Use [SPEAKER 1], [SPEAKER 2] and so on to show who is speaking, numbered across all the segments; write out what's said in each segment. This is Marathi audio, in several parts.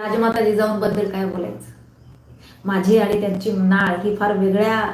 [SPEAKER 1] राजमाता जिजाऊंबद्दल काय बोलायचं? माझी आणि त्यांची नाळ ही फार वेगळ्या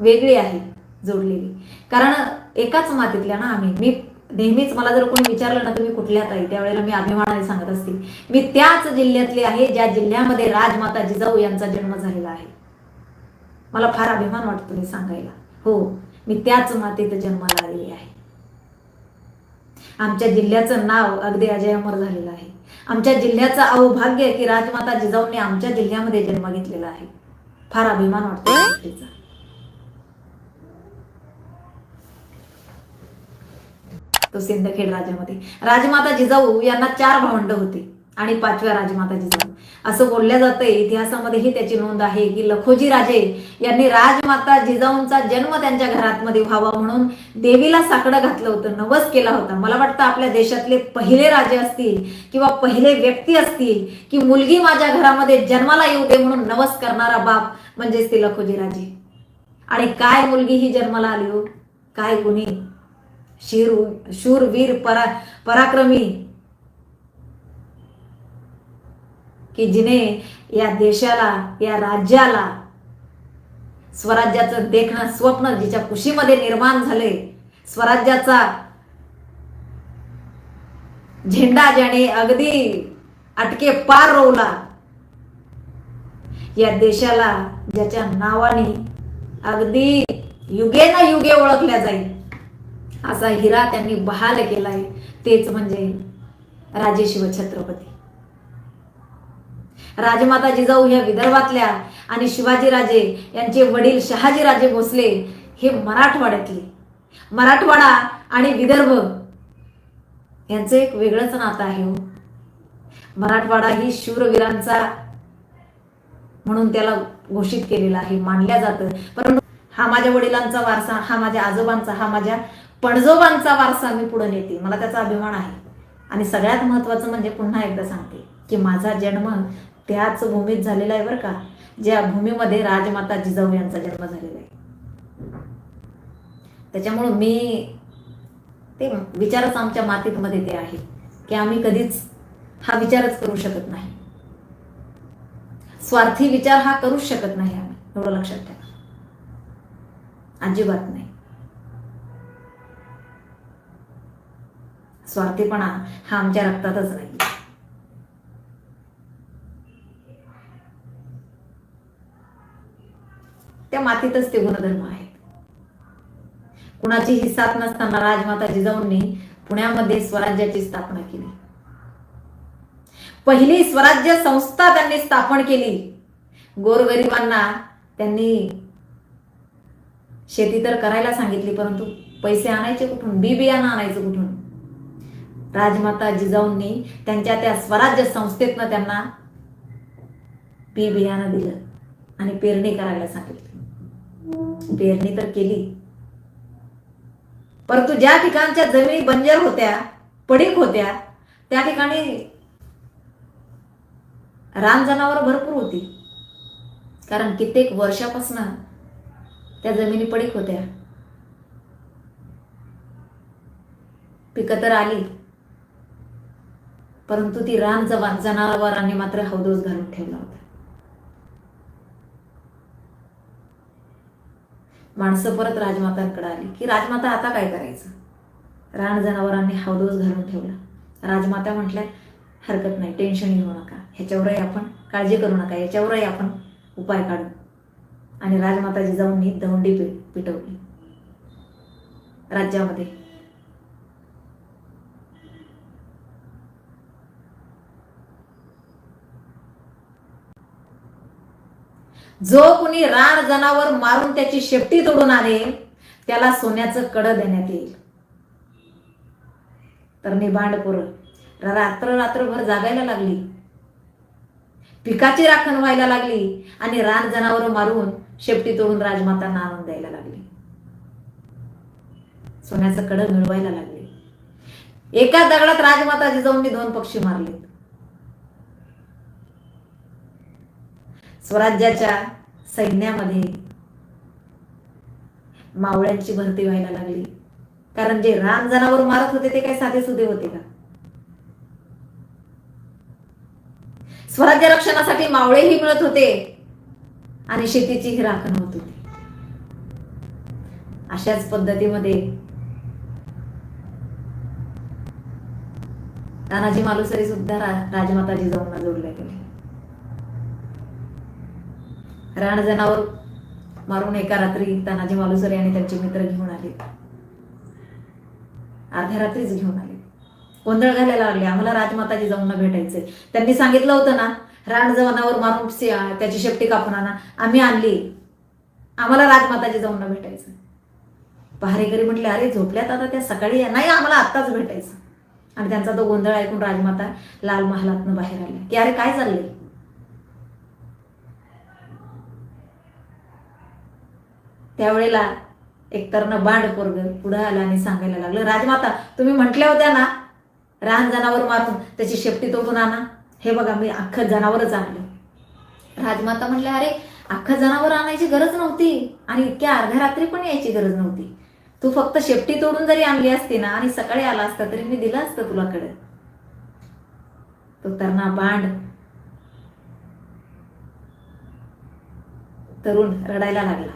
[SPEAKER 1] वेगळी आहे जोडलेली. कारण एकाच मातीतल्या ना आम्ही. मी नेहमीच मला जर कोणी विचारलं ना तुम्ही कुठल्यात आहे त्यावेळेला मी अभिमानाने सांगत असते. मी त्याच जिल्ह्यातली आहे ज्या जिल्ह्यामध्ये राजमाता जिजाऊ यांचा जन्म झालेला आहे. मला फार अभिमान वाटतो हे सांगायला. हो मी त्याच मातीत जन्माला आलेली आहे. आमच्या जिल्ह्याचं नाव अगदी अजय अमर झालेलं आहे. आमच्या जिल्ह्याचं अवभाग्य आहे की राजमाता जिजाऊंनी आमच्या जिल्ह्यामध्ये जन्म घेतलेला आहे. फार अभिमान वाटतो गोष्टीचा. तो सिंदखेड राजामध्ये. राजमाता जिजाऊ यांना चार भावंड होते. आणि पाचव्या राजमाताची जात असं बोलल्या जातं इतिहासामध्येही त्याची नोंद आहे की लखोजी राजे यांनी राजमाता जिजाऊंचा जन्म त्यांच्या घरात मध्ये व्हावा म्हणून देवीला साकडं घातलं होतं नवस केला होता. मला वाटतं आपल्या देशातले पहिले राजे असतील किंवा पहिले व्यक्ती असतील की मुलगी माझ्या घरामध्ये जन्माला येऊ दे म्हणून नवस करणारा बाप म्हणजेच ते लखोजी राजे. आणि काय मुलगी ही जन्माला आली हो? काय गुन्हे शिर शूरवीर परा पराक्रमी. की जिने या देशाला या राज्याला स्वराज्याचं देखणं स्वप्न जिच्या कुशीमध्ये निर्माण झाले स्वराज्याचा झेंडा ज्याने अगदी अटके पार रोवला या देशाला ज्याच्या नावाने अगदी युगे ना युगे ओळखल्या जाईल असा हिरा त्यांनी बहाल केलाय. तेच म्हणजे राजे शिवछत्रपती. राजमाता जिजाऊ ह्या विदर्भातल्या आणि शिवाजीराजे यांचे वडील शहाजीराजे भोसले हे मराठवाड्यातले. मराठवाडा आणि विदर्भ यांचं एक वेगळंच नातं आहे हो. मराठवाडा ही शूरवीरांचा म्हणून त्याला घोषित केलेला आहे मानल्या जातं. परंतु हा माझ्या वडिलांचा वारसा हा माझ्या आजोबांचा हा माझ्या पणजोबांचा वारसा मी पुढे नेते. मला त्याचा अभिमान आहे. आणि सगळ्यात महत्वाचं म्हणजे पुन्हा एकदा सांगते की माझा जन्म त्याच भूमीत झालेला आहे बरं का ज्या भूमीमध्ये राजमाता जिजाऊ यांचा जन्म झालेला आहे. त्याच्यामुळं मी ते विचारच आमच्या मातीतमध्ये ते आहे की आम्ही कधीच हा विचारच करू शकत नाही. स्वार्थी विचार हा करूच शकत नाही आम्ही एवढं लक्षात ठेवा. अजिबात नाही. स्वार्थीपणा हा आमच्या रक्तातच नाही त्या मातीतच ते गुणधर्म आहेत. कुणाचीही साथ नसताना राजमाता जिजाऊंनी पुण्यामध्ये स्वराज्याची स्थापना केली. पहिली स्वराज्य संस्था त्यांनी स्थापन केली. गोरगरिबांना त्यांनी शेती तर करायला सांगितली परंतु पैसे आणायचे कुठून? बी बियाणं आणायचं कुठून? राजमाता जिजाऊंनी त्यांच्या त्या स्वराज्य संस्थेतनं त्यांना बी बियाणं दिलं आणि पेरणी करायला सांगितली. पेरणी तर केली. परंतु ज्या ठिकाणच्या जमिनी बंजर होत्या पडीक होत्या त्या ठिकाणी रान जनावर भरपूर होती. कारण कित्येक वर्षापासून त्या जमिनी पडीक होत्या. पिकं तर आली. परंतु ती रान जवान जनावरांनी मात्र हौदोस घालून ठेवला होता. माणसं परत राजमातांकडे आली. की राजमाता आता काय करायचं? रान जनावरांनी हौदोस घालून ठेवला. राजमाता म्हटल्या हरकत नाही टेन्शन घेऊ नका. ह्याच्यावरही आपण काळजी करू नका. याच्यावरही आपण उपाय काढू. आणि राजमाता जिजाऊंनी दौंडी पि पिटवली. राज्यामध्ये जो कुणी रान जनावर मारून त्याची शेपटी तोडून आले त्याला सोन्याचं कडं देण्यात येईल. तर निभांडपूर रात्र रात्रभर जागायला लागली. पिकाची राखण व्हायला लागली आणि रान जनावर मारून शेपटी तोडून राजमातांना आणून द्यायला लागली. सोन्याचं कडं मिळवायला लागले. एका दगडात राजमाताची जाऊन मी दोन पक्षी मारले स्वराज्याच्या सैन्यामध्ये मावळ्यांची भरती व्हायला लागली. कारण जे रान जनावर मारत होते ते काय साधे सुधे होते का? स्वराज्य रक्षणासाठी मावळेही मिळत होते आणि शेतीचीही राखण होत होती. अशाच पद्धतीमध्ये तानाजी मालुसरी सुद्धा रा- जाऊन जिजाऊंना जोडले गेले रान जनावर मारून एका रात्री तानाजी मालुसरे आणि त्यांचे मित्र घेऊन आले. अर्ध्या रात्रीच घेऊन आले. गोंधळ घालायला लागले. आम्हाला राजमाताजी जाऊन भेटायचे. त्यांनी सांगितलं होतं ना रान जवानावर मारून त्याची शेपटी कापून आणा. आम्ही आणली. आम्हाला राजमाताजी जाऊन भेटायचं. पहारेकरी म्हटले अरे झोपल्यात आता त्या सकाळी? नाही आम्हाला आत्ताच भेटायचं. आणि त्यांचा तो गोंधळ ऐकून राजमाता लाल महालातनं बाहेर आल्या की अरे काय चाललंय? त्यावेळेला एक तरण बांड पोरग पुढं आलं आणि सांगायला लागलं राजमाता तुम्ही म्हटल्या होत्या ना रान जनावर मारून त्याची शेपटी तोडून आणा. हे बघा मी अख्खं जनावरच आणलं. राजमाता म्हटल्या अरे अख्खं जनावर आणायची गरज नव्हती आणि इतक्या अर्ध्या रात्री पण यायची गरज नव्हती. तू फक्त शेपटी तोडून जरी आणली असती ना आणि सकाळी आला असता तरी मी दिलं असतं तुला कडे तो तरणा बांड तरुण रडायला लागला.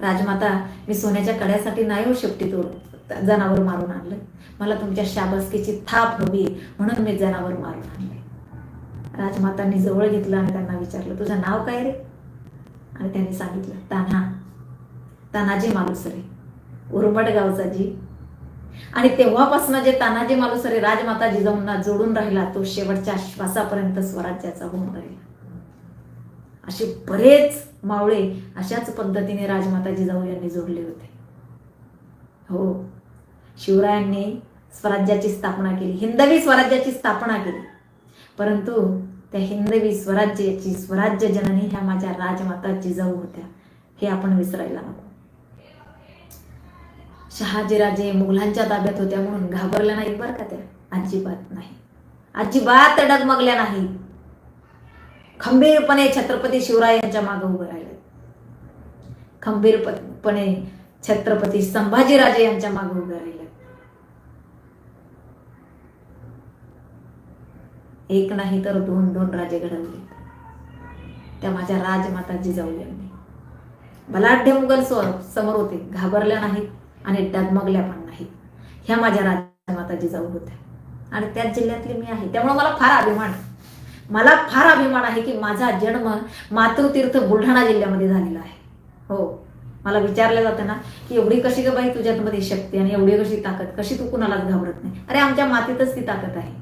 [SPEAKER 1] राजमाता मी सोन्याच्या कड्यासाठी नाही हो शेपटी तोड जनावर मारून आणलं. मला तुमच्या शाबासकीची थाप हवी म्हणून मी जनावर मारून आणले. राजमातांनी जवळ घेतलं आणि त्यांना विचारलं तुझं नाव काय रे? आणि त्यांनी सांगितलं तान्हा. तानाजी मालुसरे. उरमट गावचा जी. आणि तेव्हापासून जे तानाजी मालुसरे राजमाता जिजाऊंना जोडून राहिला तो शेवटच्या श्वासापर्यंत स्वराज्याचा होऊन राहिला. असे बरेच मावळे अशाच पद्धतीने राजमाता जिजाऊ यांनी जोडले होते. हो. शिवरायांनी स्वराज्याची स्थापना केली. हिंदवी स्वराज्याची स्थापना केली. परंतु त्या हिंदवी स्वराज्याची स्वराज्य जननी ह्या माझ्या राजमाता जिजाऊ होत्या हे आपण विसरायला नको. शहाजीराजे मुघलांच्या ताब्यात होत्या म्हणून घाबरल्या नाहीत बरं का त्या? अजिबात नाही. अजिबात डगमगल्या नाही खंबीरपणे छत्रपती शिवराय यांच्या मागे उभं राहिले. खंबीरपणे छत्रपती संभाजीराजे यांच्या मागे उभे राहिले. एक नाही तर दोन दोन राजे घडवले. त्या माझ्या राजमाता जिजाऊ यांनी. बलाढ्य मुघल स्वर समोर होते घाबरल्या नाहीत आणि डगमगल्या पण नाहीत. ह्या माझ्या राजमाता जिजाऊ होत्या. आणि त्याच जिल्ह्यातली मी आहे. त्यामुळे मला फार अभिमान आहे. मला फार अभिमान आहे की माझा जन्म मातृतीर्थ बुलढाणा जिल्ह्यामध्ये झालेला आहे. हो. मला विचारलं जातं ना की एवढी कशी ग बाई तुझ्यामध्ये शक्ती आणि एवढी कशी ताकद? कशी तू कुणालाच घाबरत नाही? अरे आमच्या मातीतच ती ताकद आहे.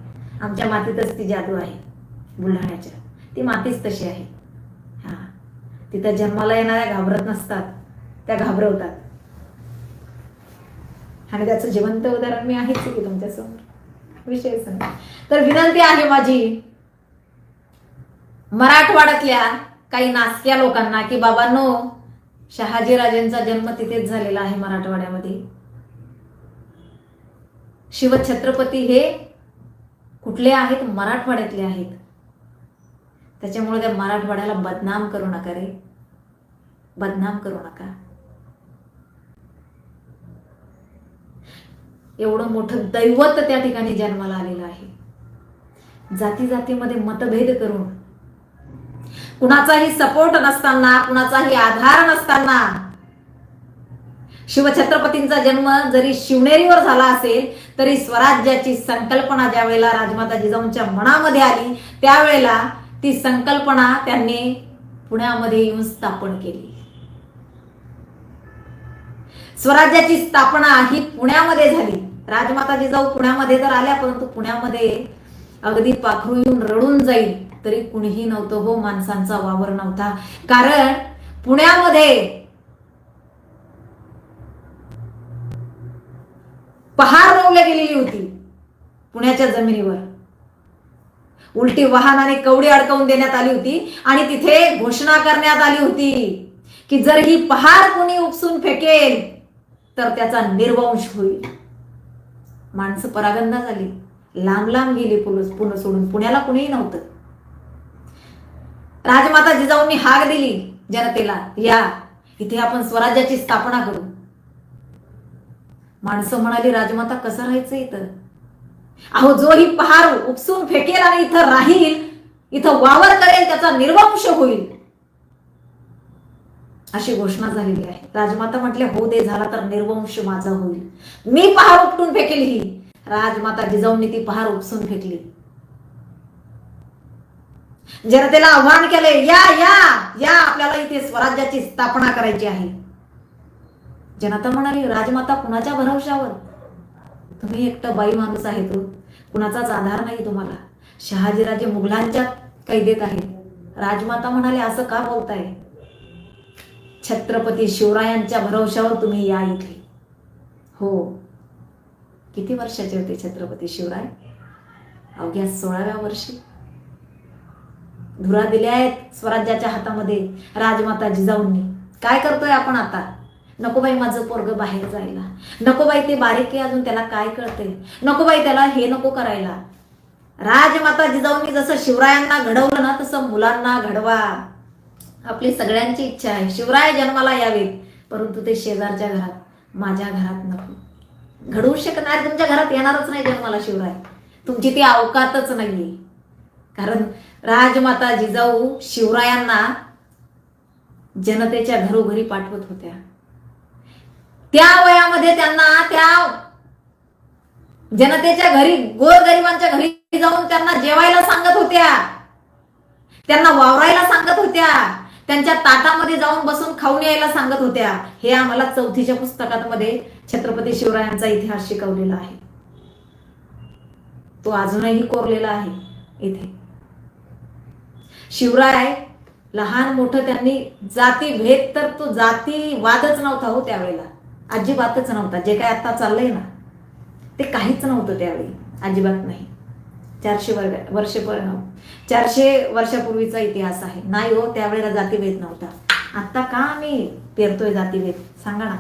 [SPEAKER 1] आमच्या मातीतच ती जादू आहे बुलढाण्याच्या. ती मातीच तशी आहे. हा. तिथं जन्माला येणाऱ्या घाबरत नसतात त्या घाबरवतात. आणि त्याचं जिवंत उदाहरण मी आहेच की तुमच्यासमोर. विषयच नाही. तर विनंती आहे माझी मराठवाड्यातल्या काही नासक्या लोकांना की बाबांनो शहाजीराजेंचा जन्म तिथेच झालेला आहे मराठवाड्यामध्ये. शिवछत्रपती हे कुठले आहेत? मराठवाड्यातले आहेत. त्याच्यामुळे त्या मराठवाड्याला बदनाम करू नका रे. बदनाम करू नका. एवढं मोठं दैवत त्या ठिकाणी जन्माला आलेलं आहे. जाती जातीमध्ये मतभेद करून कुणाचाही सपोर्ट नसताना कुणाचाही आधार नसताना. शिवछत्रपतींचा जन्म जरी शिवनेरीवर झाला असेल तरी स्वराज्याची संकल्पना ज्या वेळेला राजमाता जिजाऊंच्या मनामध्ये आली त्यावेळेला ती संकल्पना त्यांनी पुण्यामध्ये येऊन स्थापन केली. स्वराज्याची स्थापना ही पुण्यामध्ये झाली. राजमाता जिजाऊ पुण्यामध्ये तर आल्या परंतु पुण्यामध्ये अगदी पाखरू येऊन रडून जाईल. तरी कुणीही नव्हतं हो माणसांचा वावर नव्हता. कारण पुण्यामध्ये पहार रोवल्या गेलेली होती पुण्याच्या जमिनीवर. उलटी वाहनाने कवडी अडकवून देण्यात आली होती आणि तिथे घोषणा करण्यात आली होती की जर ही पहार कोणी उपसून फेकेल तर त्याचा निर्वंश होईल. माणसं परागंदा झाली. लांब लांब गेली पुलस पुणे सोडून. पुण्याला कुणीही नव्हतं. राजमाता जिजाऊंनी हाक दिली जनतेला. या इथे आपण स्वराज्याची स्थापना करू. माणसं म्हणाली राजमाता कसं राहायचं इथं? अहो जो ही पहार उपसून फेकेल आणि इथं राहील इथं वावर करेल त्याचा निर्वंश होईल. अशी घोषणा झालेली आहे. राजमाता म्हटले हो दे झाला तर निर्वंश माझा होईल. मी पहार उपटून फेकेल ही. राजमाता जिजाऊंनी ती पहार उपसून फेकली. जनतेला आव्हान केले या या या आपल्याला इथे स्वराज्याची स्थापना करायची आहे. जनता म्हणाली राजमाता कुणाच्या भरवशावर? तुम्ही एकटं बाई माणूस आहे तो हो. कुणाचाच आधार नाही तुम्हाला. शहाजीराजे मुघलांच्या कैदेत आहे राजमाता म्हणाले असं का बोलताय? छत्रपती शिवरायांच्या भरवशावर तुम्ही या इथे. हो. किती वर्षाचे होते छत्रपती शिवराय? अवघ्या सोळाव्या वर्षी. धुरा दिल्या आहेत स्वराज्याच्या हातामध्ये राजमाता जिजाऊंनी काय करतोय आपण आता? नको बाई माझं पोरग बाहेर जायला. नको बाई ते बारीक आहे अजून त्याला काय कळते नको बाई त्याला हे नको करायला. राजमाता जिजाऊंनी जसं शिवरायांना घडवलं ना तसं मुलांना घडवा. आपली सगळ्यांची इच्छा आहे. शिवराय जन्माला यावेत परंतु ते शेजारच्या घरात माझ्या घरात नको. घडवू शकणार तुमच्या घरात येणारच नाही जन्माला शिवराय. तुमची ती अवकातच नाहीये. कारण राजमाता जिजाऊ शिवरायांना जनतेच्या घरोघरी पाठवत होत्या. त्या वयामध्ये त्यांना त्या जनतेच्या घरी गोरगरिबांच्या घरी जाऊन त्यांना जेवायला सांगत होत्या. त्यांना वावरायला सांगत होत्या. त्यांच्या ताटामध्ये जाऊन बसून खाऊन यायला सांगत होत्या. हे आम्हाला चौथीच्या पुस्तकामध्ये छत्रपती शिवरायांचा इतिहास शिकवलेला आहे. तो अजूनही कोरलेला आहे इथे. शिवराय लहान मोठं त्यांनी जाती भेद तर तो जाती वादच नव्हता हो त्यावेळेला. अजिबातच नव्हता. जे काय आता चाललंय ना ते काहीच नव्हतं त्यावेळी. अजिबात नाही. चारशे वर्ग वर्ष चारशे वर्षापूर्वीचा इतिहास आहे. नाही हो त्यावेळेला जातीभेद नव्हता. आत्ता का मी पेरतोय जातीभेद सांगा ना.